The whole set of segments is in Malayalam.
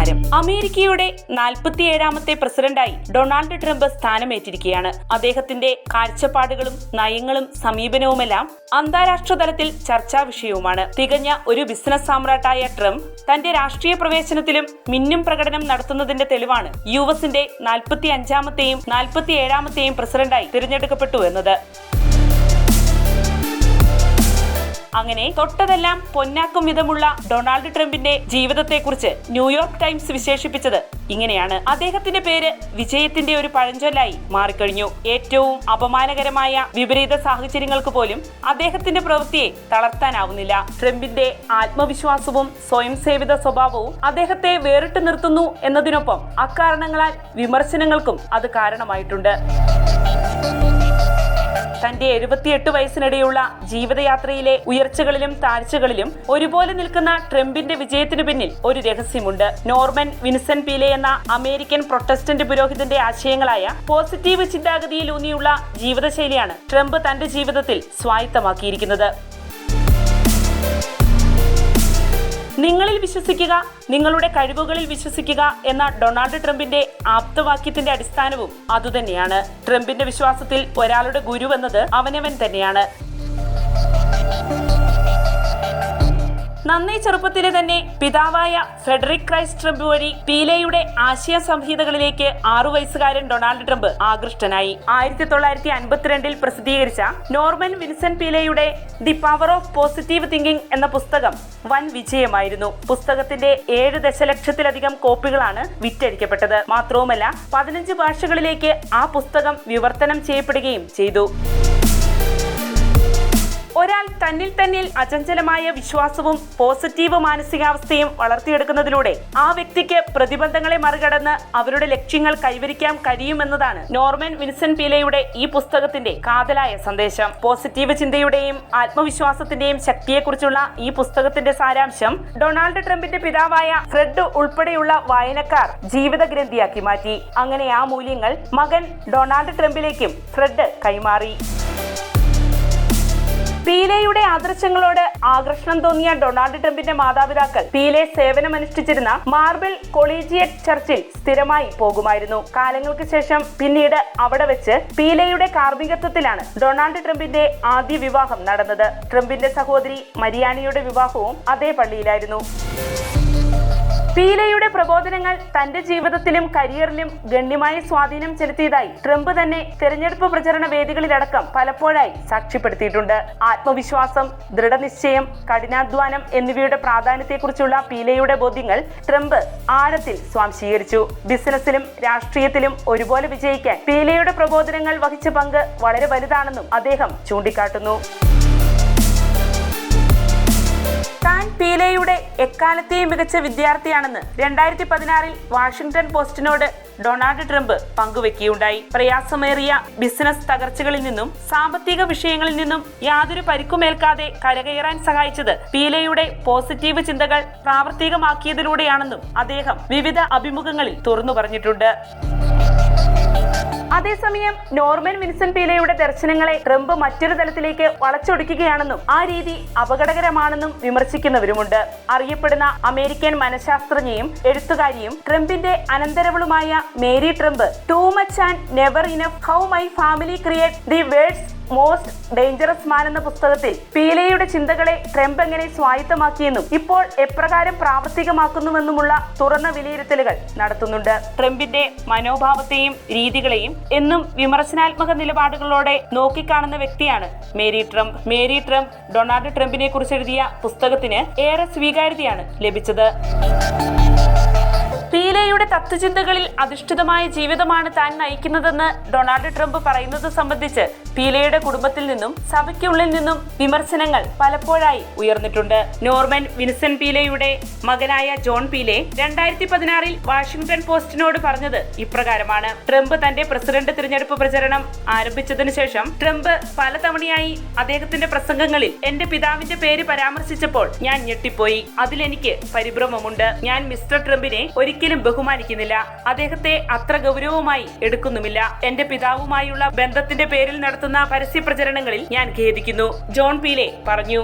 നമസ്കാരം അമേരിക്കയുടെ നാൽപ്പത്തിയേഴാമത്തെ പ്രസിഡന്റായി ഡൊണാൾഡ് ട്രംപ് സ്ഥാനമേറ്റിരിക്കുകയാണ്. അദ്ദേഹത്തിന്റെ കാഴ്ചപ്പാടുകളും നയങ്ങളും സമീപനവുമെല്ലാം അന്താരാഷ്ട്ര തലത്തിൽ ചർച്ചാ വിഷയവുമാണ്. തികഞ്ഞ ഒരു ബിസിനസ് സാമ്രാട്ടായ ട്രംപ് തന്റെ രാഷ്ട്രീയ പ്രവേശനത്തിലും മിന്നും പ്രകടനം നടത്തുന്നതിന്റെ തെളിവാണ് യു എസിന്റെ നാൽപ്പത്തി അഞ്ചാമത്തെയും നാൽപ്പത്തി ഏഴാമത്തെയും പ്രസിഡന്റായി തിരഞ്ഞെടുക്കപ്പെട്ടു എന്നത്. അങ്ങനെ തൊട്ടതെല്ലാം പൊന്നാക്കും വിധമുള്ള ഡൊണാൾഡ് ട്രംപിന്റെ ജീവിതത്തെക്കുറിച്ച് ന്യൂയോർക്ക് ടൈംസ് വിശേഷിപ്പിച്ചത് ഇങ്ങനെയാണ്. അദ്ദേഹത്തിന്റെ പേര് വിജയത്തിന്റെ ഒരു പഴഞ്ചൊല്ലായി മാറിക്കഴിഞ്ഞു. ഏറ്റവും അപമാനകരമായ വിപരീത സാഹചര്യങ്ങൾക്ക് പോലും അദ്ദേഹത്തിന്റെ പ്രവൃത്തിയെ തളർത്താനാവുന്നില്ല. ട്രംപിന്റെ ആത്മവിശ്വാസവും സ്വയം സേവിത സ്വഭാവവും അദ്ദേഹത്തെ വേറിട്ട് നിർത്തുന്നു എന്നതിനൊപ്പം അക്കാരണങ്ങളാൽ വിമർശനങ്ങൾക്കും അത് കാരണമായിട്ടുണ്ട്. തന്റെ എഴുപത്തിയെട്ട് വയസ്സിനിടെയുള്ള ജീവിതയാത്രയിലെ ഉയർച്ചകളിലും താഴ്ചകളിലും ഒരുപോലെ നിൽക്കുന്ന ട്രംപിന്റെ വിജയത്തിനു പിന്നിൽ ഒരു രഹസ്യമുണ്ട്. നോർമൻ വിൻസൻ പീലെ എന്ന അമേരിക്കൻ പ്രൊട്ടസ്റ്റന്റ് പുരോഹിതന്റെ ആശയങ്ങളായ പോസിറ്റീവ് ചിന്താഗതിയിലൂന്നിയുള്ള ജീവിതശൈലിയാണ് ട്രംപ് തന്റെ ജീവിതത്തിൽ സ്വായത്തമാക്കിയിരിക്കുന്നത്. നിങ്ങളിൽ വിശ്വസിക്കുക നിങ്ങളുടെ കഴിവുകളിൽ വിശ്വസിക്കുക എന്ന ഡൊണാൾഡ് ട്രംപിന്റെ ആപ്തവാക്യത്തിന്റെ അടിസ്ഥാനവും അതുതന്നെയാണ്. ട്രംപിന്റെ വിശ്വാസത്തിൽ ഒരാളുടെ ഗുരുവെന്നത് അവനവൻ തന്നെയാണ്. നന്നേ ചെറുപ്പത്തിലെ തന്നെ പിതാവായ ഫെഡറിക് ക്രൈസ്റ്റ് ട്രംപ് വഴി പീലെയുടെ ആശയ സംഹിതകളിലേക്ക് ആറു വയസ്സുകാരൻ ഡൊണാൾഡ് ട്രംപ് ആകൃഷ്ടനായി. ആയിരത്തി തൊള്ളായിരത്തി അൻപത്തിരണ്ടിൽ പ്രസിദ്ധീകരിച്ച Norman Vincent പീലയുടെ the power of positive thinking എന്ന പുസ്തകം വൻ വിജയമായിരുന്നു. പുസ്തകത്തിന്റെ ഏഴ് ദശലക്ഷത്തിലധികം കോപ്പികളാണ് വിറ്റഴിക്കപ്പെട്ടത്. മാത്രവുമല്ല പതിനഞ്ച് ഭാഷകളിലേക്ക് ആ പുസ്തകം വിവർത്തനം ചെയ്യപ്പെടുകയും ചെയ്തു. ഒരാൾ തന്നിൽ തന്നിൽ അചഞ്ചലമായ വിശ്വാസവും പോസിറ്റീവ് മാനസികാവസ്ഥയും വളർത്തിയെടുക്കുന്നതിലൂടെ ആ വ്യക്തിക്ക് പ്രതിബന്ധങ്ങളെ മറികടന്ന് അവരുടെ ലക്ഷ്യങ്ങൾ കൈവരിക്കാൻ കഴിയുമെന്നതാണ് നോർമൻ വിൻസൻ പീലയുടെ ഈ പുസ്തകത്തിന്റെ കാതലായ സന്ദേശം. പോസിറ്റീവ് ചിന്തയുടെയും ആത്മവിശ്വാസത്തിന്റെയും ശക്തിയെക്കുറിച്ചുള്ള ഈ പുസ്തകത്തിന്റെ സാരാംശം ഡൊണാൾഡ് ട്രംപിന്റെ പിതാവായ ഫ്രെഡ് ഉൾപ്പെടെയുള്ള വായനക്കാർ ജീവിത ഗ്രന്ഥിയാക്കി മാറ്റി. അങ്ങനെ ആ മൂല്യങ്ങൾ മകൻ ഡൊണാൾഡ് ട്രംപിലേക്കും ഫ്രെഡ് കൈമാറി. പീലെയുടെ ആദർശങ്ങളോട് ആകർഷണം തോന്നിയ ഡൊണാൾഡ് ട്രംപിന്റെ മാതാപിതാക്കൾ പീലെ സേവനമനുഷ്ഠിച്ചിരുന്ന മാർബിൾ കൊളീജിയറ്റ് ചർച്ചിൽ സ്ഥിരമായി പോകുമായിരുന്നു. കാലങ്ങൾക്ക് ശേഷം പിന്നീട് അവിടെ വെച്ച് പീലെയുടെ കാർമ്മികത്വത്തിലാണ് ഡൊണാൾഡ് ട്രംപിന്റെ ആദ്യ വിവാഹം നടന്നത്. ട്രംപിന്റെ സഹോദരി മരിയാനിയുടെ വിവാഹവും അതേ പള്ളിയിലായിരുന്നു. പീലയുടെ പ്രബോധനങ്ങൾ തന്റെ ജീവിതത്തിലും കരിയറിലും ഗണ്യമായ സ്വാധീനം ചെലുത്തിയതായി ട്രംപ് തന്നെ തെരഞ്ഞെടുപ്പ് പ്രചരണ വേദികളിലടക്കം പലപ്പോഴായി സാക്ഷ്യപ്പെടുത്തിയിട്ടുണ്ട്. ആത്മവിശ്വാസം ദൃഢനിശ്ചയം കഠിനാധ്വാനം എന്നിവയുടെ പ്രാധാന്യത്തെക്കുറിച്ചുള്ള പീലയുടെ ബോധ്യങ്ങൾ ട്രംപ് ആഴത്തിൽ സ്വാംശീകരിച്ചു. ബിസിനസ്സിലും രാഷ്ട്രീയത്തിലും ഒരുപോലെ വിജയിക്കാൻ പീലയുടെ പ്രബോധനങ്ങൾ വഹിച്ച പങ്ക് വളരെ വലുതാണെന്നും അദ്ദേഹം ചൂണ്ടിക്കാട്ടുന്നു. താൻ പീലയുടെ എക്കാലത്തെയും മികച്ച വിദ്യാർത്ഥിയാണെന്ന് രണ്ടായിരത്തി പതിനാറിൽ വാഷിംഗ്ടൺ പോസ്റ്റിനോട് ഡൊണാൾഡ് ട്രംപ് പങ്കുവെക്കുകയുണ്ടായി. പ്രയാസമേറിയ ബിസിനസ് തകർച്ചകളിൽ നിന്നും സാമ്പത്തിക വിഷയങ്ങളിൽ നിന്നും യാതൊരു പരിക്കുമേൽക്കാതെ കരകയറാൻ സഹായിച്ചത് പീലയുടെ പോസിറ്റീവ് ചിന്തകൾ പ്രാവർത്തികമാക്കിയതിലൂടെയാണെന്നും അദ്ദേഹം വിവിധ അഭിമുഖങ്ങളിൽ തുറന്നു പറഞ്ഞിട്ടുണ്ട്. അതേസമയം നോർമൻ വിൻസൻ പീലയുടെ ദർശനങ്ങളെ ട്രംപ് മറ്റൊരു തലത്തിലേക്ക് വളച്ചൊടുക്കുകയാണെന്നും ആ രീതി അപകടകരമാണെന്നും വിമർശിക്കുന്നവരുമുണ്ട്. അറിയപ്പെടുന്ന അമേരിക്കൻ മനഃശാസ്ത്രജ്ഞയും എഴുത്തുകാരിയും ട്രംപിന്റെ അനന്തരവളുമായ Mary Trump too much and never enough how my family create the world's most dangerous man എന്ന പുസ്തകത്തിൽ പീലയുടെ ചിന്തകളെ ട്രംപ് എങ്ങനെ സ്വായത്തമാക്കിയെന്നും ഇപ്പോൾ എപ്രകാരം പ്രാവർത്തികമാക്കുന്നുവെന്നുമുള്ള തുറന്ന വിലയിരുത്തലുകൾ നടത്തുന്നുണ്ട്. ട്രംപിന്റെ മനോഭാവത്തെയും രീതികളെയും എന്നും വിമർശനാത്മക നിലപാടുകളോടെ നോക്കിക്കാണുന്ന വ്യക്തിയാണ് Mary Trump. Mary Trump Donald ട്രംപിനെ കുറിച്ച് എഴുതിയ പുസ്തകത്തിന് ഏറെ സ്വീകാര്യതയാണ് ലഭിച്ചത്. പീലയുടെ തത്വചിന്തകളിൽ അധിഷ്ഠിതമായ ജീവിതമാണ് താൻ നയിക്കുന്നതെന്ന് ഡൊണാൾഡ് ട്രംപ് പറയുന്നത് സംബന്ധിച്ച് പീലയുടെ കുടുംബത്തിൽ നിന്നും സഭയ്ക്കുള്ളിൽ നിന്നും വിമർശനങ്ങൾ പലപ്പോഴായി ഉയർന്നിട്ടുണ്ട്. നോർമൻ വിൻസൻ പീലയുടെ മകനായ ജോൺ പീലെ രണ്ടായിരത്തി പതിനാറിൽ വാഷിംഗ്ടൺ പോസ്റ്റിനോട് പറഞ്ഞത് ഇപ്രകാരമാണ്. ട്രംപ് തന്റെ പ്രസിഡന്റ് തിരഞ്ഞെടുപ്പ് പ്രചരണം ആരംഭിച്ചതിനു ശേഷം ട്രംപ് പലതവണയായി അദ്ദേഹത്തിന്റെ പ്രസംഗങ്ങളിൽ എന്റെ പിതാവിന്റെ പേര് പരാമർശിച്ചപ്പോൾ ഞാൻ ഞെട്ടിപ്പോയി. അതിലെനിക്ക് പരിഭ്രമമുണ്ട്. ഞാൻ മിസ്റ്റർ ട്രംപിനെ ഒരിക്കലും ബഹുമാനിക്കുന്നില്ല. അദ്ദേഹത്തെ അത്ര ഗൗരവമായി എടുക്കുന്നുമില്ല. എന്റെ പിതാവുമായുള്ള ബന്ധത്തിന്റെ പേരിൽ നടത്തുന്ന പരസ്യ പ്രചരണങ്ങളിൽ ഞാൻ ഖേദിക്കുന്നു. ജോൺ പീലെ പറഞ്ഞു.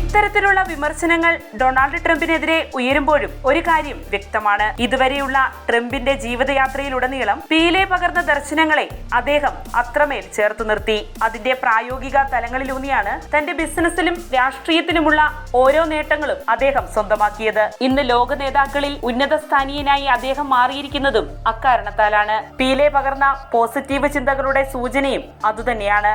ഇത്തരത്തിലുള്ള വിമർശനങ്ങൾ ഡൊണാൾഡ് ട്രംപിനെതിരെ ഉയരുമ്പോഴും ഒരു കാര്യം വ്യക്തമാണ്. ഇതുവരെയുള്ള ട്രംപിന്റെ ജീവിതയാത്രയിലുടനീളം പീലെ പകർന്ന ദർശനങ്ങളെ അദ്ദേഹം അത്രമേൽ ചേർത്ത് നിർത്തി. അതിന്റെ പ്രായോഗിക തലങ്ങളിലൂന്നിയാണ് തന്റെ ബിസിനസ്സിലും രാഷ്ട്രീയത്തിലുമുള്ള ഓരോ നേട്ടങ്ങളും അദ്ദേഹം സ്വന്തമാക്കിയത്. ഇന്ന് ലോക നേതാക്കളിൽ ഉന്നത സ്ഥാനീയനായി അദ്ദേഹം മാറിയിരിക്കുന്നതും അക്കാരണത്താലാണ്. പീലെ പകർന്ന പോസിറ്റീവ് ചിന്തകളുടെ സൂചനയും അതുതന്നെയാണ്.